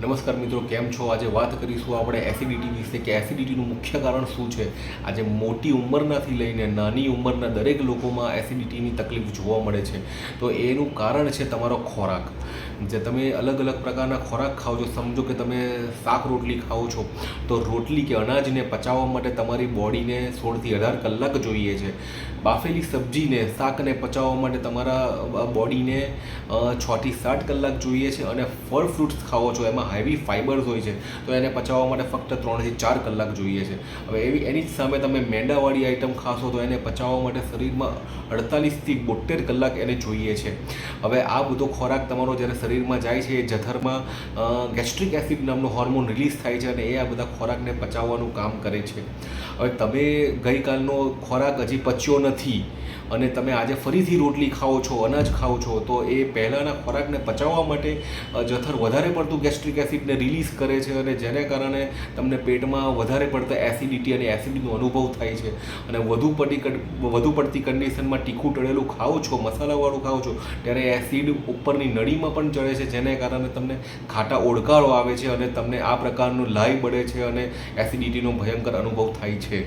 નમસ્કાર મિત્રો, કેમ છો? આજે વાત કરીશું આપણે એસિડિટી વિશે કે એસિડિટીનું મુખ્ય કારણ શું છે? આજે મોટી ઉંમરનાથી લઈને નાની ઉંમરના દરેક લોકોમાં એસિડિટીની તકલીફ જોવા મળે છે. તો એનું કારણ છે તમારો ખોરાક. જે તમે અલગ અલગ પ્રકારના ખોરાક ખાઓ છો, સમજો કે તમે શાક રોટલી ખાઓ છો, તો રોટલી કે અનાજને પચાવવા માટે તમારી બોડીને સોળથી અઢાર કલાક જોઈએ છે. બાફેલી સબ્જીને શાકને પચાવવા માટે તમારા બોડીને છથી સાત કલાક જોઈએ છે અને ફળ ફ્રૂટ્સ ખાઓ છો, એમાં હેવી ફાઇબર્સ હોય છે, તો એને પચાવવા માટે ફક્ત ત્રણથી ચાર કલાક જોઈએ છે. હવે એવી, એની જ સામે તમે મેંદાવાળી આઇટમ ખાશો તો એને પચાવવા માટે શરીરમાં અડતાલીસથી બોતેર કલાક એને જોઈએ છે. હવે આ બધો ખોરાક તમારો જ્યારે શરીરમાં જાય છે, એ જઠરમાં ગેસ્ટ્રિક એસિડ નામનો હોર્મોન રિલીઝ થાય છે અને એ આ બધા ખોરાકને પચાવવાનું કામ કરે છે. હવે તમે ગઈકાલનો ખોરાક હજી પચ્યો નથી અને તમે આજે ફરીથી રોટલી ખાઓ છો, અનાજ ખાઓ છો, તો એ પહેલાંના ખોરાકને પચાવવા માટે જઠર વધારે પડતું ગેસ્ટ્રિક એસિડને રિલીઝ કરે છે અને જેને કારણે તમને પેટમાં વધારે પડતા એસિડિટી અને એસિડનો અનુભવ થાય છે. અને વધુ પડતી વધુ પડતી કન્ડિશનમાં તીખું તળેલું ખાઓ છો, મસાલાવાળું ખાઓ છો, ત્યારે એસિડ ઉપરની નળીમાં પણ ચડે છે, જેને કારણે તમને ખાટા ઓળકારો આવે છે અને તમને આ પ્રકારનું લાઈ બળે છે અને એસિડિટીનો ભયંકર અનુભવ થાય છે.